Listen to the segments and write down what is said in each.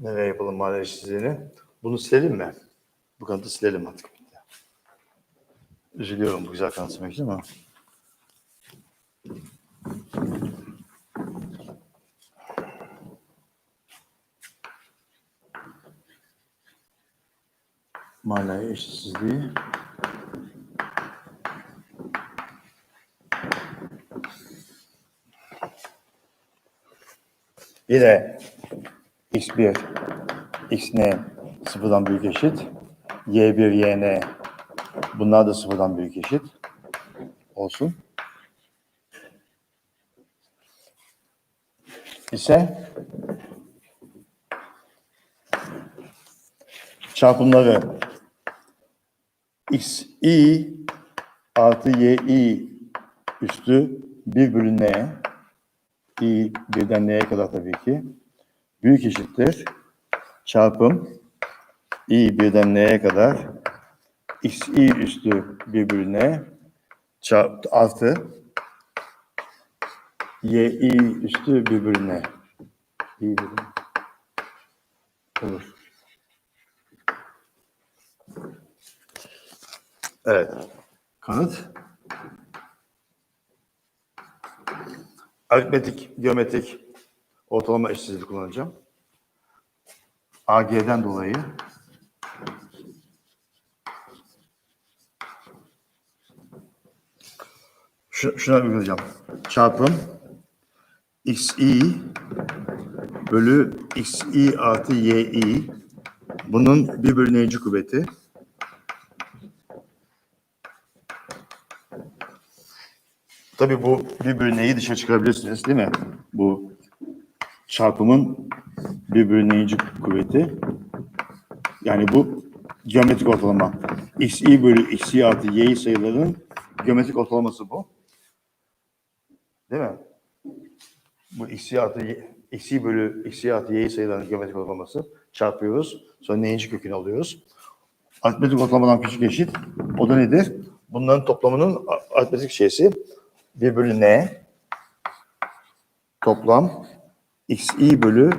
Nereye yapalım mahalle eşitsizliğini? Bunu silelim mi? Bu kanıtı silelim artık. Üzülüyorum bu güzel kanıt silmek için ama. Mahalle eşitsizliği. Yine x1 x n sıfırdan büyük eşit. y1 y n bunlar da sıfırdan büyük eşit olsun. ise çarpımları x i artı y i üstü 1 bölü n i birden n'ye kadar tabii ki büyük eşittir çarpım i birden n'ye kadar x i üstü 1 bölü n çarp, artı y i üstü 1 bölü n i n. olur. Evet. Kanıt. Aritmetik, geometrik ortalama eşitsizliği kullanacağım. AG'den dolayı şu, şuna uygulayacağım. Çarpım xi bölü xi artı yi bunun bir bölü n'ci kuvveti Tabii bu bir bölü n'yi dışarı çıkarabilirsiniz değil mi? Bu çarpımın bir bölü n'ci kuvveti. Yani bu geometrik ortalama. xi bölü xi artı y sayıların geometrik ortalaması bu. Değil mi? Bu xi artı y, xi bölü xi artı y sayılarının geometrik ortalaması. Çarpıyoruz. Sonra n'inci kökünü alıyoruz. Aritmetik ortalamadan küçük eşit. O da nedir? Bunların toplamının aritmetik şeysi 1 bölü n toplam xi bölü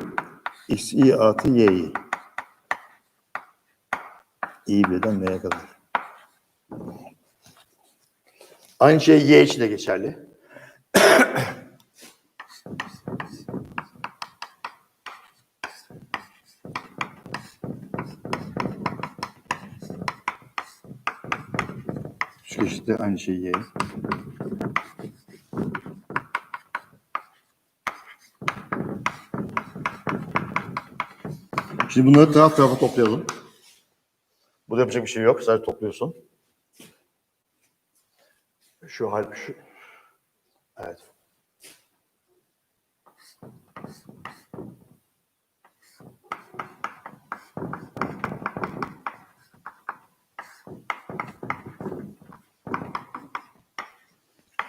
xi artı y'yi. i birden n'ye kadar. Aynı şey y için de geçerli. Şu işte aynı şey y. Şimdi bunları taraf tarafa toplayalım. Burada yapacak bir şey yok. Sadece topluyorsun. Şu hal şu. Evet.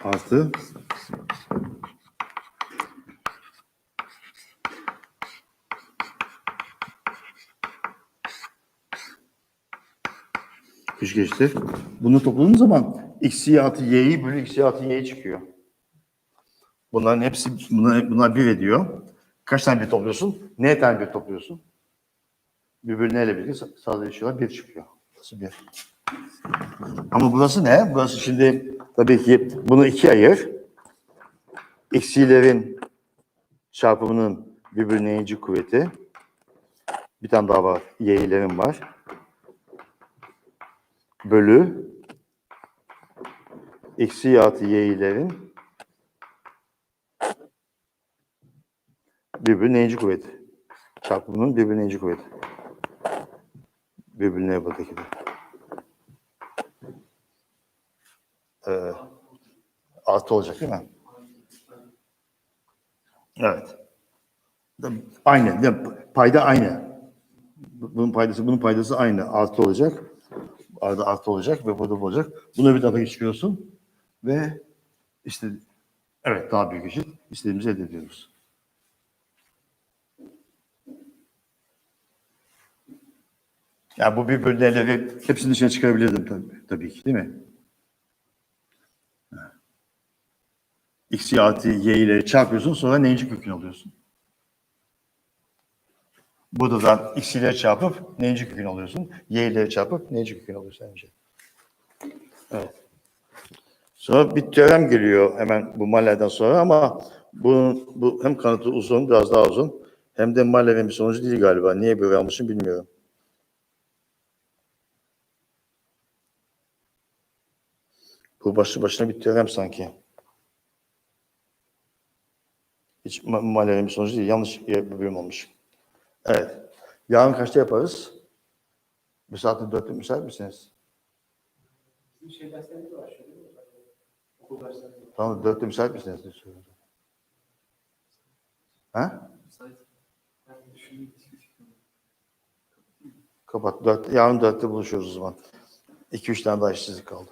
Artı Üç geçti. Bunu topladığın zaman x'i artı y'yi bölü x'i artı y'yi çıkıyor. Bunların hepsi bunlar, bunlar bir ediyor. Kaç tane bir topluyorsun? Ne tane bir topluyorsun? Bir bölü neyle birlikte sa- sadeleşiyorlar. Bir çıkıyor. Burası bir. Ama burası ne? Burası şimdi tabii ki bunu ikiye ayır. X'ilerin çarpımının bir bölü n'inci kuvveti. Bir tane daha var. Y'lerin var bölü eksi artı y'lerin birbirine neyinci kuvveti. Çarpımının birbirine neyinci kuvveti. Birbirine yapıldaki de. Ee, artı olacak değil mi? Evet. Aynı. Payda aynı. Bunun paydası, bunun paydası aynı. Artı olacak. Arada artı olacak ve burada bu olacak. Bunu bir tarafa geçiriyorsun ve işte evet daha büyük eşit istediğimizi elde ediyoruz. Yani bu bir bölüneleri hepsini dışına çıkarabilirdim tabii, tabii ki değil mi? X artı Y ile çarpıyorsun sonra neyinci kökünü alıyorsun. Burada da x ile çarpıp n'inci kökünü alıyorsun. Y ile çarpıp n'inci kökünü alıyorsun önce. Evet. Sonra bir teorem geliyor hemen bu Maller'den sonra ama bu, bu hem kanıtı uzun, biraz daha uzun hem de Maller'in bir sonucu değil galiba. Niye böyle almışım bilmiyorum. Bu başlı başına bir teorem sanki. Hiç Ma- Maller'in bir sonucu değil. Yanlış bir bölüm olmuş. Evet. Yarın kaçta yaparız? Bir saatte dörtte müsait misiniz? Şey derslerimiz var şöyle mi? Okul dersleri. Tamam dörtte müsait misiniz diye soruyorum. Ha? Müsait. Ben yok. Kapat. Dört, yarın dörtte buluşuyoruz o zaman. İki üç tane daha işsizlik kaldı.